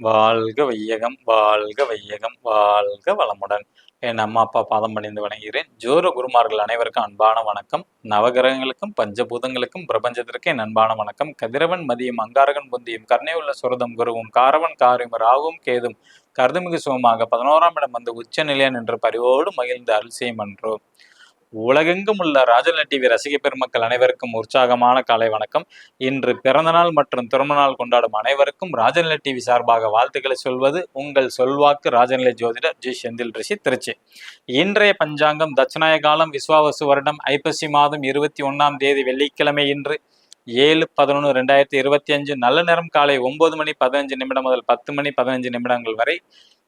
வாழ்க வையகம் வாழ்க வையகம் வாழ்க வளமுடன். என் அம்மா அப்பா பாதம் பணிந்து வணங்குகிறேன். ஜோர குருமார்கள் அனைவருக்கும் அன்பான வணக்கம். நவகிரகங்களுக்கும் பஞ்சபூதங்களுக்கும் பிரபஞ்சத்திற்கு என் அன்பான வணக்கம். கதிரவன் மதியம் அங்காரகன் புந்தியும் கர்ணையுள்ள உள்ள சுரதம் குருவும் காரவன் காரியம் ராவும் கேதும் கருதுமிகு சுகமாக பதினோராம் இடம் வந்து உச்ச நிலையன் என்று பரிவோடு மகிழ்ந்து அருள் செய்யும் என்றோம் உலகெங்கும் உள்ள ராஜநல டிவி ரசிக பெருமக்கள் அனைவருக்கும் உற்சாகமான காலை வணக்கம். இன்று பிறந்தநாள் மற்றும் திருமணநாள் கொண்டாடும் அனைவருக்கும் ராஜநிலை டிவி சார்பாக வாழ்த்துக்களை சொல்வது உங்கள் சொல்வாக்கு ராஜநிலை ஜோதிடர் ஜி. செந்தில் ரிஷி திருச்சி. இன்றைய பஞ்சாங்கம் தட்சிணாய காலம் விஸ்வாவசு வருடம் ஐப்பசி மாதம் இருபத்தி ஒன்னாம் தேதி வெள்ளிக்கிழமை இன்று ஏழு பதினொன்று ரெண்டாயிரத்தி இருபத்தி அஞ்சு நல்ல நேரம் காலை ஒன்பது மணி பதினஞ்சு நிமிடம் முதல் பத்து மணி பதினஞ்சு நிமிடங்கள் வரை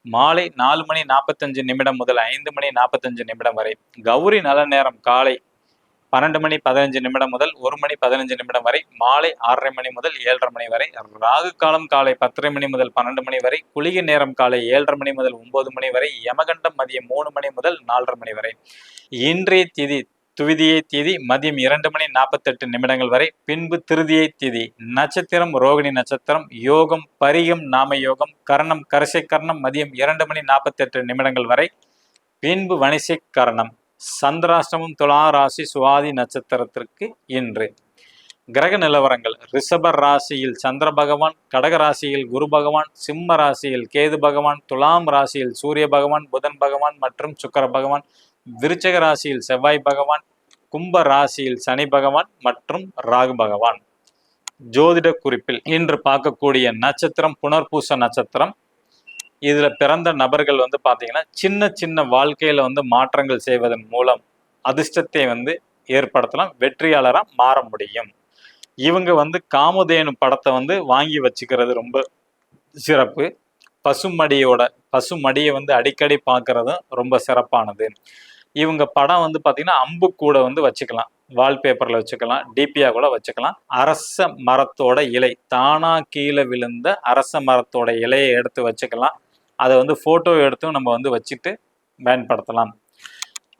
மாலை நாலு மணி நாற்பத்தஞ்சு நிமிடம் முதல் ஐந்து மணி நாற்பத்தஞ்சு நிமிடம் வரை கௌரி நல்ல நேரம் காலை பன்னெண்டு மணி பதினஞ்சு நிமிடம் முதல் ஒரு மணி பதினஞ்சு நிமிடம் வரை மாலை ஆறரை மணி முதல் ஏழரை மணி வரை ராகு காலம் காலை பத்தரை மணி முதல் பன்னெண்டு மணி வரை குளிகை நேரம் காலை ஏழரை மணி முதல் ஒன்பது மணி வரை யமகண்டம் மதியம் மூணு மணி முதல் நாலரை மணி வரை. இன்றைய திதி துவிதியை தேதி மதியம் இரண்டு மணி நாற்பத்தெட்டு நிமிடங்கள் வரை. பின்பு திருதியை தேதி நட்சத்திரம் ரோகிணி நட்சத்திரம் யோகம் பரிகம் நாம யோகம் கரணம் கரிசை கர்ணம் மதியம் இரண்டு மணி நாற்பத்தெட்டு நிமிடங்கள் வரை. பின்பு வணிசை கரணம் சந்திராஷ்டமம் துலா ராசி சுவாதி நட்சத்திரத்திற்கு இன்று. கிரக நிலவரங்கள் ரிஷப ராசியில் சந்திர பகவான் கடக ராசியில் குரு பகவான் சிம்ம ராசியில் கேது பகவான் துலாம் ராசியில் சூரிய பகவான் புதன் பகவான் மற்றும் சுக்கர பகவான் விருச்சக ராசியில் செவ்வாய் பகவான் கும்ப ராசியில் சனி பகவான் மற்றும் ராகு பகவான். ஜோதிட குறிப்பில் இன்று பார்க்கக்கூடிய நட்சத்திரம் புனர்பூச நட்சத்திரம். இதுல பிறந்த நபர்கள் வந்து பார்த்தீங்கன்னா சின்ன சின்ன வாழ்க்கையில வந்து மாற்றங்கள் செய்வதன் மூலம் அதிர்ஷ்டத்தை வந்து ஏற்படுத்தலாம் வெற்றியாளரா மாற முடியும். இவங்க வந்து காமதேனு படத்தை வந்து வாங்கி வச்சுக்கிறது ரொம்ப சிறப்பு. பசுமடியோட பசுமடியை வந்து அடிக்கடி பார்க்கறதும் ரொம்ப சிறப்பானது. இவங்க படம் வந்து பார்த்தீங்கன்னா அம்பு கூட வந்து வச்சுக்கலாம். வால்பேப்பரில் வச்சுக்கலாம். டிபியாக கூட வச்சுக்கலாம். அரச மரத்தோட இலை தானா கீழே விழுந்த அரச மரத்தோட இலையை எடுத்து வச்சுக்கலாம். அதை வந்து ஃபோட்டோ எடுத்தும் நம்ம வந்து வச்சுட்டு பயன்படுத்தலாம்.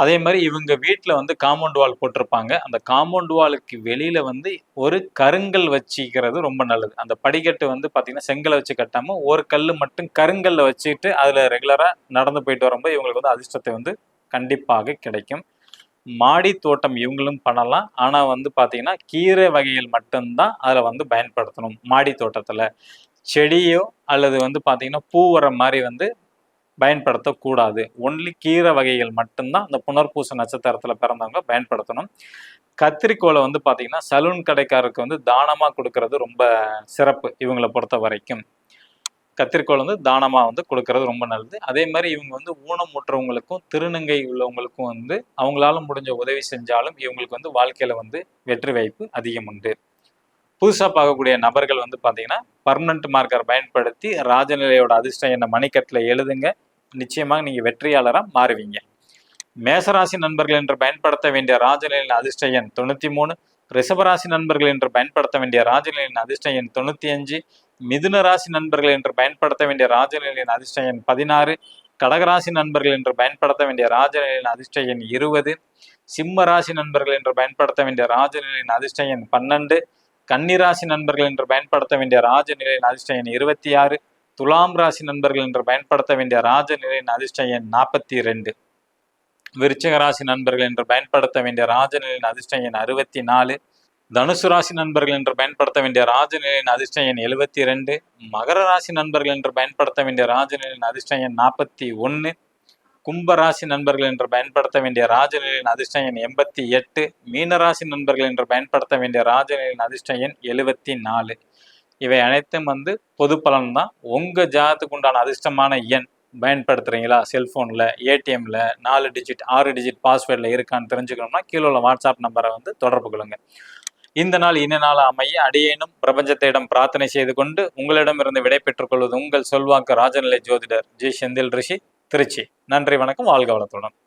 அதே மாதிரி இவங்க வீட்டில் வந்து காம்பவுண்ட் வால் போட்டிருப்பாங்க. அந்த காம்பவுண்ட் வாலுக்கு வெளியில் வந்து ஒரு கருங்கல் வச்சுக்கிறது ரொம்ப நல்லது. அந்த படிக்கட்டு வந்து பார்த்திங்கன்னா செங்கலை வச்சு கட்டாமல் ஒரு கல் மட்டும் கருங்கல்ல வச்சுட்டு அதில் ரெகுலராக நடந்து போயிட்டு வரும்போது இவங்களுக்கு வந்து அதிர்ஷ்டத்தை வந்து கண்டிப்பாக கிடைக்கும். மாடி தோட்டம் இவங்களும் பண்ணலாம். ஆனால் வந்து பார்த்தீங்கன்னா கீரை வகைகள் மட்டும்தான் அதில் வந்து பயன்படுத்தணும் மாடி தோட்டத்தில். செடியோ அல்லது வந்து பார்த்தீங்கன்னா பூ வர மாதிரி வந்து பயன்படுத்தக்கூடாது. ஒன்லி கீரை வகைகள் மட்டும்தான் அந்த புனர்பூச நட்சத்திரத்தில் பிறந்தவங்க பயன்படுத்தணும். கத்திரிக்கோலை வந்து பார்த்தீங்கன்னா சலூன் கடைக்காரருக்கு வந்து தானமாக கொடுக்கறது ரொம்ப சிறப்பு இவங்களை பொறுத்த வரைக்கும் கத்திரிக்கோள் வந்து தானமாக வந்து கொடுக்கறது ரொம்ப நல்லது. அதே மாதிரி இவங்க வந்து ஊனமுற்றவங்களுக்கும் திருநங்கை உள்ளவங்களுக்கும் வந்து அவங்களால முடிஞ்ச உதவி செஞ்சாலும் இவங்களுக்கு வந்து வாழ்க்கையில் வந்து வெற்றி வாய்ப்பு அதிகம் உண்டு. புதுசாக பார்க்கக்கூடிய நபர்கள் வந்து பார்த்தீங்கன்னா பர்மனண்ட் மார்க்கர் பயன்படுத்தி ராஜநிலையோட அதிர்ஷ்டம் என்ன மணிக்கட்டில் எழுதுங்க. நிச்சயமாக நீங்கள் வெற்றியாளராக மாறுவீங்க. மேசராசி நண்பர்கள் என்று பயன்படுத்த வேண்டிய ராஜநிலையின் அதிர்ஷ்ட எண் தொண்ணூற்றி மூணு. ரிஷபராசி நண்பர்கள் என்று பயன்படுத்த வேண்டிய ராஜநிலையின் அதிர்ஷ்ட எண் தொண்ணூற்றி அஞ்சு. மிதுன ராசி நண்பர்கள் என்று பயன்படுத்த வேண்டிய ராஜநிலையின் அதிர்ஷ்ட எண் பதினாறு. கடகராசி நண்பர்கள் என்று பயன்படுத்த வேண்டிய ராஜநிலையின் அதிர்ஷ்ட எண் இருபது. சிம்ம ராசி நண்பர்கள் என்று பயன்படுத்த வேண்டிய ராஜநிலையின் அதிர்ஷ்ட எண் பன்னெண்டு. கன்னிராசி நண்பர்கள் என்று பயன்படுத்த வேண்டிய ராஜநிலையின் அதிர்ஷ்ட எண் இருபத்தி ஆறு. துலாம் ராசி நண்பர்கள் என்று பயன்படுத்த வேண்டிய ராஜநிலையின் அதிர்ஷ்ட எண் நாற்பத்தி ரெண்டு. விருச்சிக ராசி நண்பர்கள் என்று பயன்படுத்த வேண்டிய ராஜநிலையின் அதிர்ஷ்ட எண் அறுபத்தி நாலு தனுசு ராசி நண்பர்கள் என்று பயன்படுத்த வேண்டிய ராஜநிலையின் அதிர்ஷ்ட எண் எழுபத்தி ரெண்டு மகர ராசி நண்பர்கள் என்று பயன்படுத்த வேண்டிய ராஜநிலையின் அதிர்ஷ்ட எண் நாற்பத்தி ஒன்று கும்ப ராசி நண்பர்கள் என்று பயன்படுத்த வேண்டிய ராஜநிலையின் அதிர்ஷ்ட எண் எண்பத்தி எட்டு. மீனராசி நண்பர்கள் என்று பயன்படுத்த வேண்டிய ராஜநிலையின் அதிர்ஷ்ட எண் எழுபத்தி நாலு இவை அனைத்தும் வந்து பொது பலன் தான் உங்க ஜாதத்துக்கு உண்டான அதிர்ஷ்டமான எண் பயன்படுத்துகிறீங்களா செல்ஃபோனில் ஏடிஎம்மில் நாலு டிஜிட் ஆறு டிஜிட் பாஸ்வேர்டில் இருக்கான்னு தெரிஞ்சுக்கணும்னா கீழே உள்ள வாட்ஸ்அப் நம்பரை வந்து தொடர்பு கொள்ளுங்கள் இந்த நாள் இன நாள் அமைய அடியேனும் பிரபஞ்சத்திடம் பிரார்த்தனை செய்து கொண்டு உங்களிடமிருந்து விடை பெற்றுக்கொள்வது உங்கள் சொல்வாக்கு ராஜநிலை ஜோதிடர் ஜி. செந்தில் ரிஷி திருச்சி. நன்றி வணக்கம். வாழ்க வளத்துடன்.